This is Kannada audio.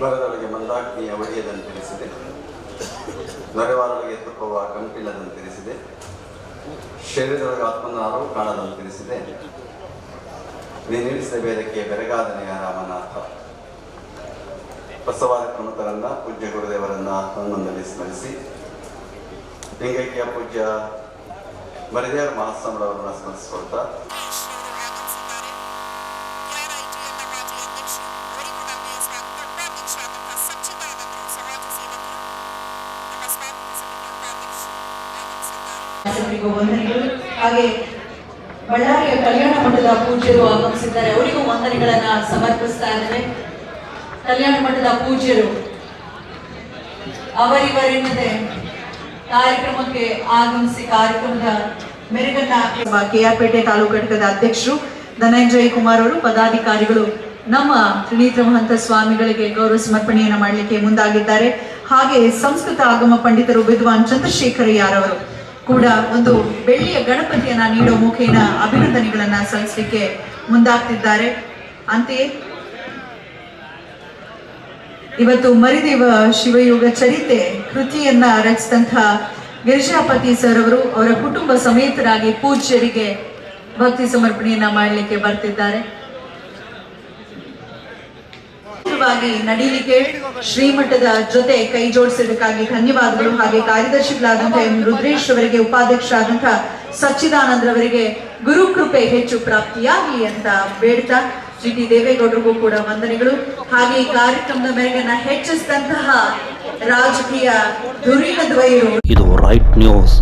ಮರದೊಳಗೆ ಮಂದಾಗ್ನಿಯ ಒಡೆಯದಂತೆನಿಸಿದೆ ನರವಾರೊಳಗೆ ತುಪ್ಪವ ಕಂಪಿಲ್ಲದಂತೆನಿಸಿದೆ ಶರೀರದೊಳಗೆ ಆತ್ಮನ ಅರಿವು ಕಾಣದಂತೆನಿಸಿದೆ ನೀನಿಳಿಸಿದ ಭೇದಕ್ಕೆ ಬೆರಗಾದನೆಯ ರಾಮನಾಥ ಬಸವಾದ ಪ್ರಮುಖರನ್ನ ಪೂಜ್ಯ ಗುರುದೇವರನ್ನ ಹನುಮಂದಲ್ಲಿ ಸ್ಮರಿಸಿ. ಲಿಂಗೈಕ್ಯ ಪೂಜ್ಯ ಮರಿದೇವರ ಮಹಾಸ್ವಾಮಿಗಳವರನ್ನ ಸ್ಮರಿಸಿಕೊಳ್ತಾ. ಶಾಸಕರಿಗೂ ವಂದನೆಗಳು. ಹಾಗೆ ಬಳ್ಳಾರಿಯ ಕಲ್ಯಾಣ ಮಠದ ಪೂಜ್ಯರು ಆಗಮಿಸಿದ್ದಾರೆ. ಅವರಿಗೂ ವಂದನೆಗಳನ್ನ ಸಮರ್ಪಿಸ್ತಾ ಇದ್ದಾರೆ ಕಲ್ಯಾಣ ಮಠದ ಪೂಜ್ಯರು, ಅವರಿವರೆನ್ನದೆ ಕಾರ್ಯಕ್ರಮಕ್ಕೆ ಆಗಮಿಸಿ ಕಾರ್ಯಕ್ರಮದ ಮೆರುಗನ್ನ ಕೆಆರ್ಪೇಟೆ ತಾಲೂಕು ಘಟಕದ ಅಧ್ಯಕ್ಷರು ಧನಂಜಯ ಕುಮಾರ್ ಅವರು, ಪದಾಧಿಕಾರಿಗಳು, ನಮ್ಮ ತ್ರಿನೇತ್ರ ಮಹಂತ ಸ್ವಾಮಿಗಳಿಗೆ ಗೌರವ ಸಮರ್ಪಣೆಯನ್ನು ಮಾಡಲಿಕ್ಕೆ ಮುಂದಾಗಿದ್ದಾರೆ. ಹಾಗೆ ಸಂಸ್ಕೃತ ಆಗಮ ಪಂಡಿತರು ವಿದ್ವಾನ್ ಚಂದ್ರಶೇಖರಯ್ಯರವರು ಕೂಡ ಒಂದು ಬೆಳ್ಳಿಯ ಗಣಪತಿಯನ್ನ ನೀಡೋ ಮುಖೇನ ಅಭಿನಂದನೆಗಳನ್ನ ಸಲ್ಲಿಸಲಿಕ್ಕೆ ಮುಂದಾಗ್ತಿದ್ದಾರೆ. ಅಂತೆಯೇ, ಇವತ್ತು ಮರಿದೇವ ಶಿವಯೋಗ ಚರಿತೆ ಕೃತಿಯನ್ನ ರಚಿಸಿದಂತಹ ಗಿರಿಜಾಪತಿ ಸರ್ ಅವರು ಅವರ ಕುಟುಂಬ ಸಮೇತರಾಗಿ ಪೂಜ್ಯರಿಗೆ ಭಕ್ತಿ ಸಮರ್ಪಣೆಯನ್ನ ಮಾಡಲಿಕ್ಕೆ ಬರ್ತಿದ್ದಾರೆ. ವಾಗಿ ನಡೀಲಿಕ್ಕೆ ಶ್ರೀಮಠದ ಜೊತೆ ಕೈ ಜೋಡಿಸಿದ್ದಕ್ಕಾಗಿ ಧನ್ಯವಾದಗಳು. ಹಾಗೆ ಕಾರ್ಯದರ್ಶಿಗಳಾದಂತಹ ಎಂ. ರುದ್ರೇಶ್ ಅವರಿಗೆ ಉಪಾಧ್ಯಕ್ಷರಾದಂತಹ ಸಚ್ಚಿದಾನಂದ್ರವರಿಗೆ ಗುರು ಕೃಪೆ ಹೆಚ್ಚು ಪ್ರಾಪ್ತಿಯಾಗಿ ಅಂತ ಬೇಡ್ತಾ ಜಿ ಟಿ. ದೇವೇಗೌಡರಿಗೂ ಕೂಡ ವಂದನೆಗಳು. ಹಾಗೆ ಈ ಕಾರ್ಯಕ್ರಮದ ಮೆರುಗನ್ನ ಹೆಚ್ಚಿಸಿದಂತಹ ರಾಜಕೀಯ ಧುರೀಣ ದ್ವಯರು ಇದು ರೈಟ್ ನ್ಯೂಸ್